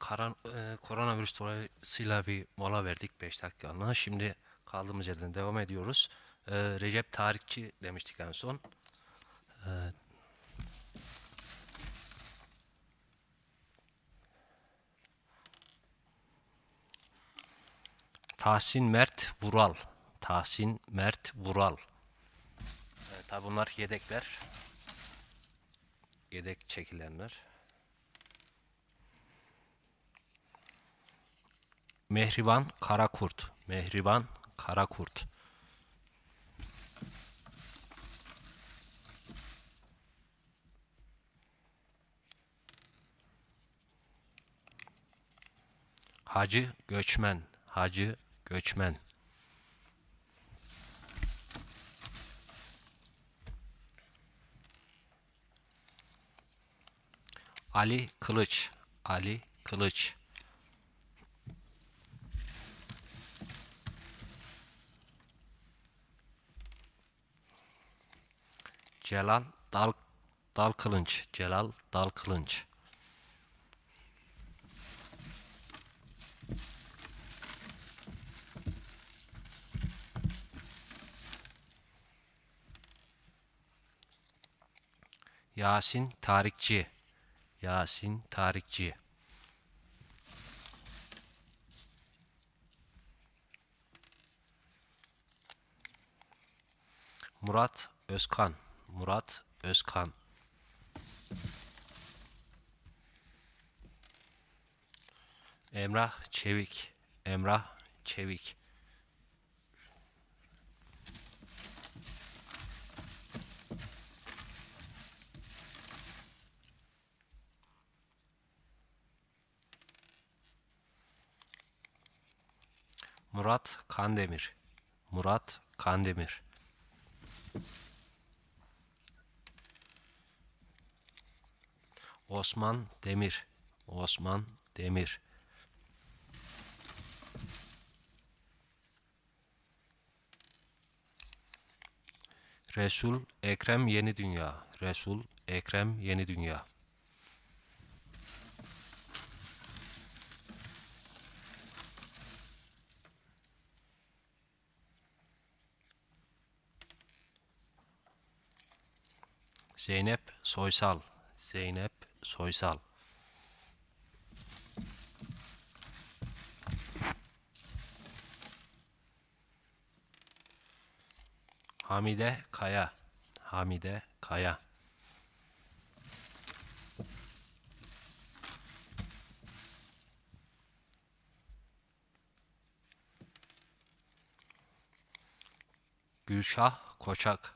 karan, e, koronavirüs dolayısıyla bir mola verdik 5 dakikalığına. Şimdi kaldığımız yerden devam ediyoruz. E, Recep Tarikçi demiştik en son. E, Tahsin Mert Vural. Tahsin Mert Vural. E, tabi bunlar yedekler. Yedek çekilenler. Mehriban Karakurt. Mehriban Karakurt. Hacı Göçmen. Hacı Göçmen. Ali Kılıç. Ali Kılıç. Celal Dal Dal Kılınç. Celal Dal Kılınç. Yasin Tarikçi. Yasin Tarikçi. Murat Özkan. Murat Özkan. Emrah Çevik. Emrah Çevik. Murat Kandemir. Murat Kandemir. Osman Demir. Osman Demir. Resul Ekrem Yeni Dünya. Resul Ekrem Yeni Dünya. Zeynep Soysal. Zeynep Soysal. Hamide Kaya. Hamide Kaya. Gülşah Koçak.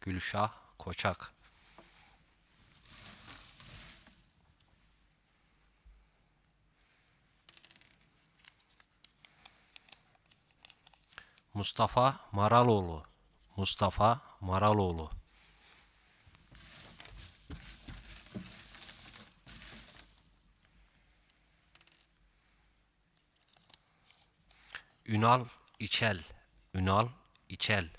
Gülşah Koçak. Mustafa Maraloğlu. Mustafa Maraloğlu. Ünal İçel. Ünal İçel.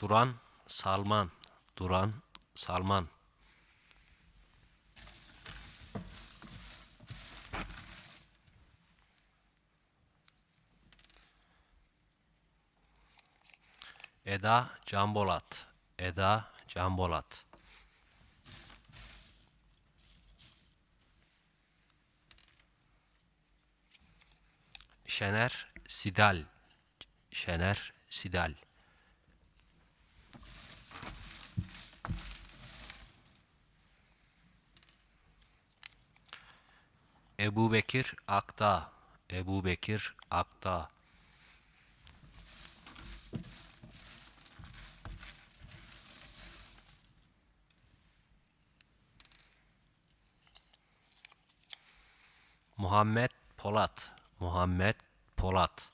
Duran Salman. Duran Salman. Eda Canbolat. Eda Canbolat. Şener Sidal. Şener Sidal. Ebu Bekir Akta. Ebu Bekir Akta. Muhammed Polat. Muhammed Polat.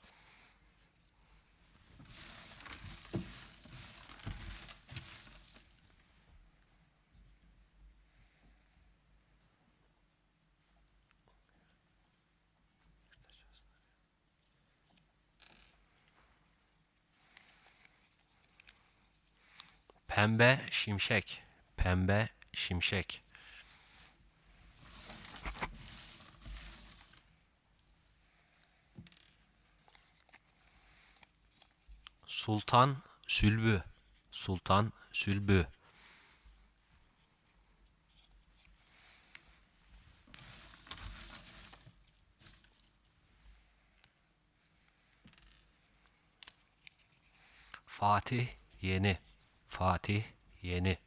Pembe şimşek. Pembe şimşek. Sultan Sülbü. Sultan Sülbü. Fatih Yeni. Fatih Yeni.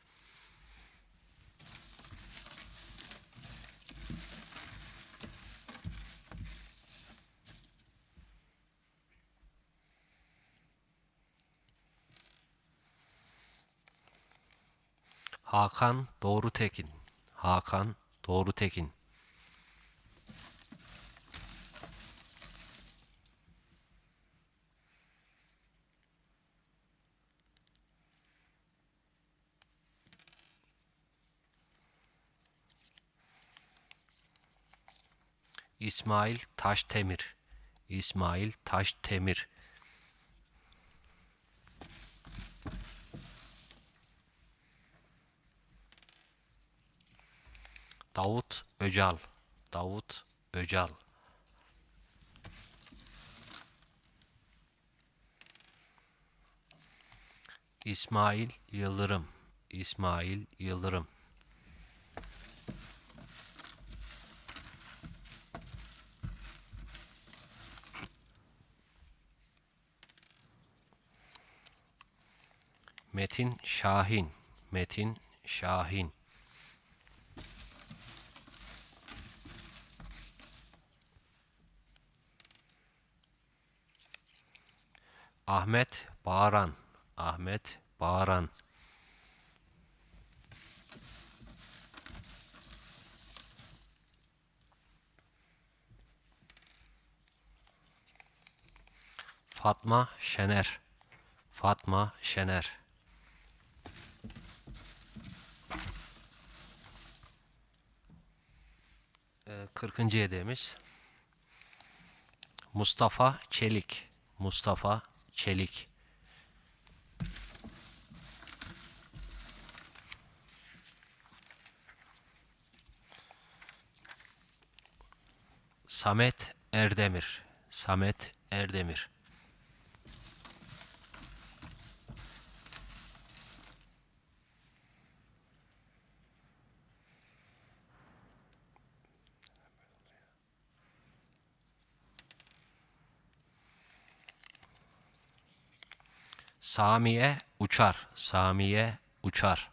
Hakan Doğru Tekin. Hakan Doğru Tekin. İsmail Taştemir. İsmail Taştemir. Davut Öcal. Davut Öcal. İsmail Yıldırım. İsmail Yıldırım. Metin Şahin. Metin Şahin. Ahmet Bağıran. Ahmet Bağıran. Fatma Şener. Fatma Şener. Ee, 40. hediyemiz. Mustafa Çelik. Mustafa Çelik. Samet Erdemir. Samet Erdemir. Samiye uçar. Samiye uçar.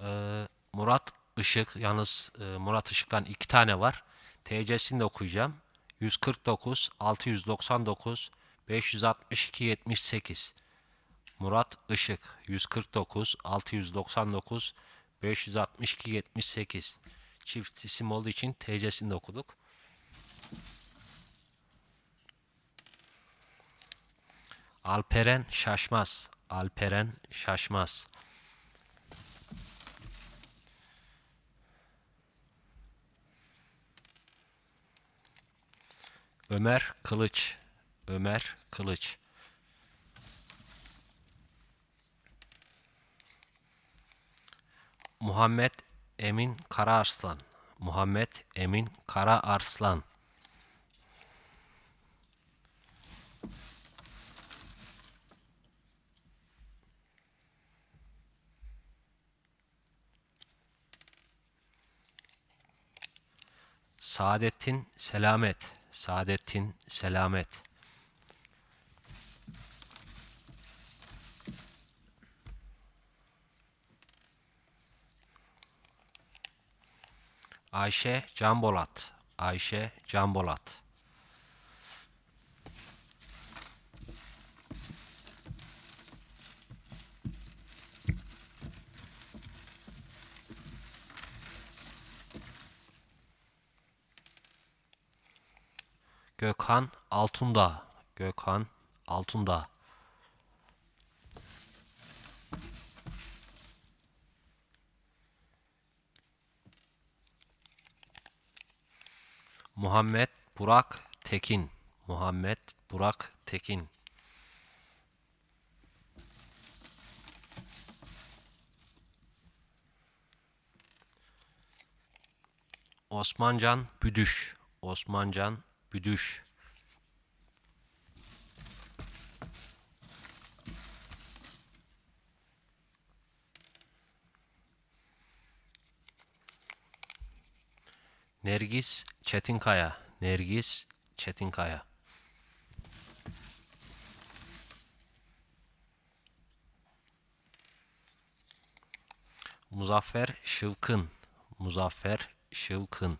Ee, Murat Işık. Yalnız e, Murat Işık'tan iki tane var. TC'sini de okuyacağım. 149 699 562 78. Murat Işık 149 699 562 78 çift isim olduğu için TC'sini de okuduk. Alperen Şaşmaz. Alperen Şaşmaz. Ömer Kılıç. Ömer Kılıç. Muhammed Emin Karaarslan. Muhammed Emin Karaarslan. Saadettin Selamet. Saadettin Selamet. Ayşe Canbolat. Ayşe Canbolat. Gökhan Altundağ. Gökhan Altundağ. Muhammed Burak Tekin. Muhammed Burak Tekin. Osmancan Büdüş. Osmancan Büdüş. Nergis Çetinkaya. Nergis Çetinkaya. Muzaffer Şıvkın. Muzaffer Şıvkın.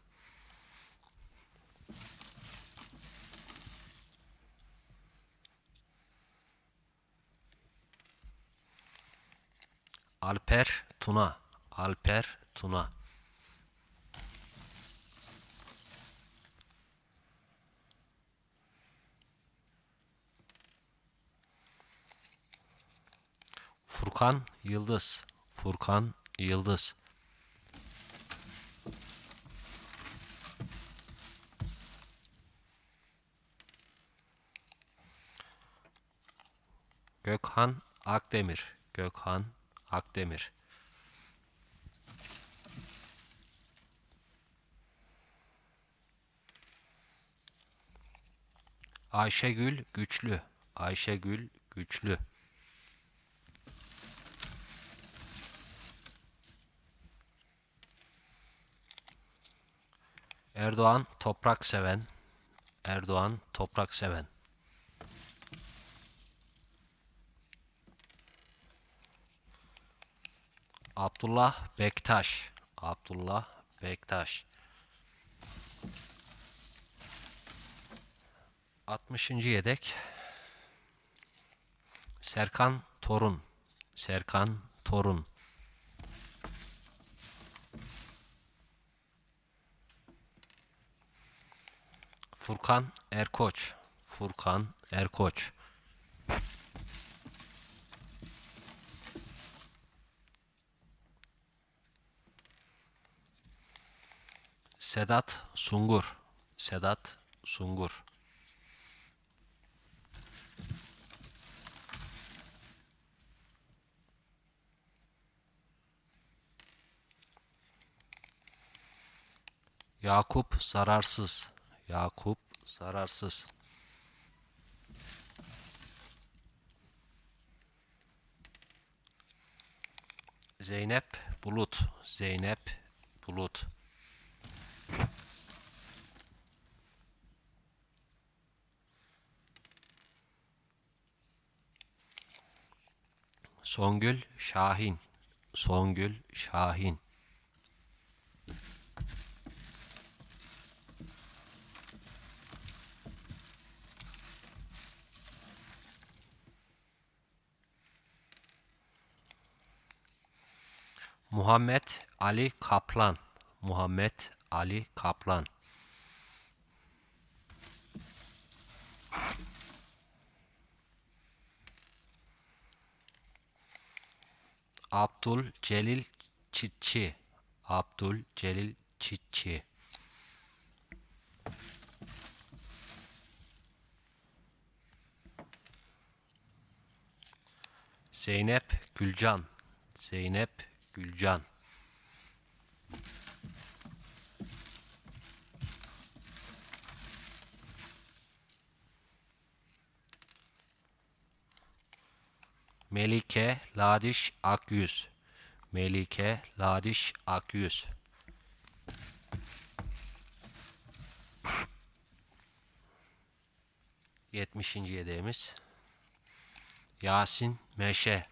Alper Tuna. Alper Tuna. Furkan Yıldız. Furkan Yıldız. Gökhan Akdemir. Gökhan Akdemir. Ayşegül Güçlü. Ayşegül Güçlü. Erdoğan toprak seven. Erdoğan toprak seven. Abdullah Bektaş. Abdullah Bektaş. 60. yedek. Serkan Torun. Serkan Torun. Furkan Erkoç. Furkan Erkoç. Sedat Sungur. Sedat Sungur. Yakup Zararsız. Yakup Zararsız. Zeynep Bulut. Zeynep Bulut. Songül Şahin. Songül Şahin. Muhammed Ali Kaplan. Muhammed Ali Kaplan. Abdul Celil Çitçi. Abdul Celil Çitçi. Zeynep Gülcan. Zeynep Gülcan. Melike Ladiş Akyüz. Melike Ladiş Akyüz. Yetmişinci yedeğimiz. Yasin Meşe.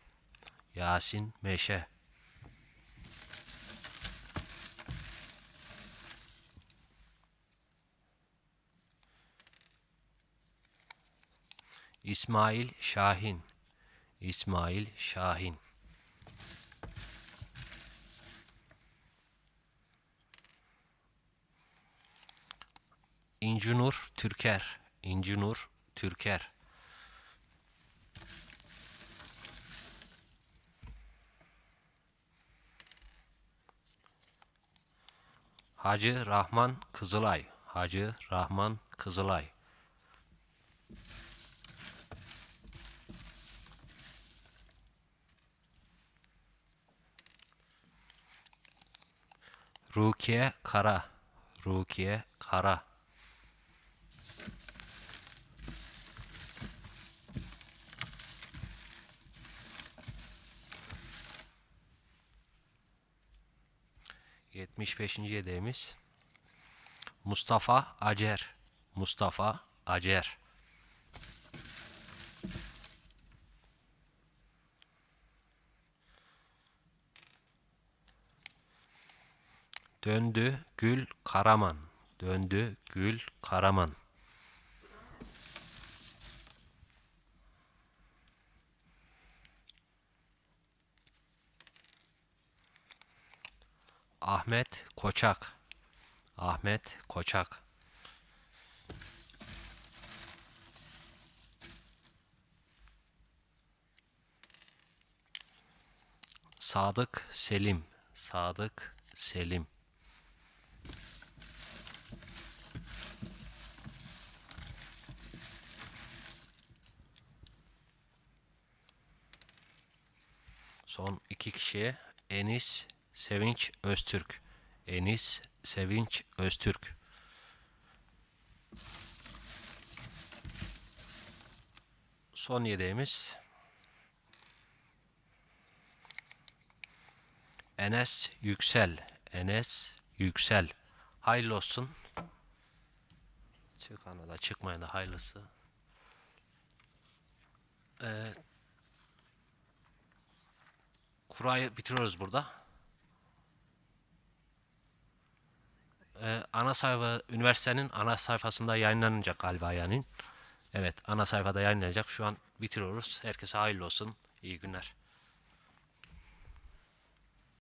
Yasin Meşe. İsmail Şahin. İsmail Şahin. İncinur Türker. İncinur Türker. Hacı Rahman Kızılay. Hacı Rahman Kızılay. Rukiye Kara. Rukiye Kara. Yetmiş beşinci yedeğimiz. Mustafa Acer. Mustafa Acer. Döndü Gül Karaman. Döndü Gül Karaman. Ahmet Koçak. Ahmet Koçak. Sadık Selim. Sadık Selim. Son iki kişiye Enis Sevinç Öztürk. Enis Sevinç Öztürk. Son yedeğimiz Enes Yüksel. Enes Yüksel. Hayırlı olsun. Çıkana da çıkmayana da hayırlısı. Ee, kurayı bitiriyoruz burada. Ee, ana sayfa üniversitenin ana sayfasında yayınlanacak galiba yani. Evet ana sayfada yayınlanacak. Şu an bitiriyoruz. Herkese hayırlı olsun. İyi günler.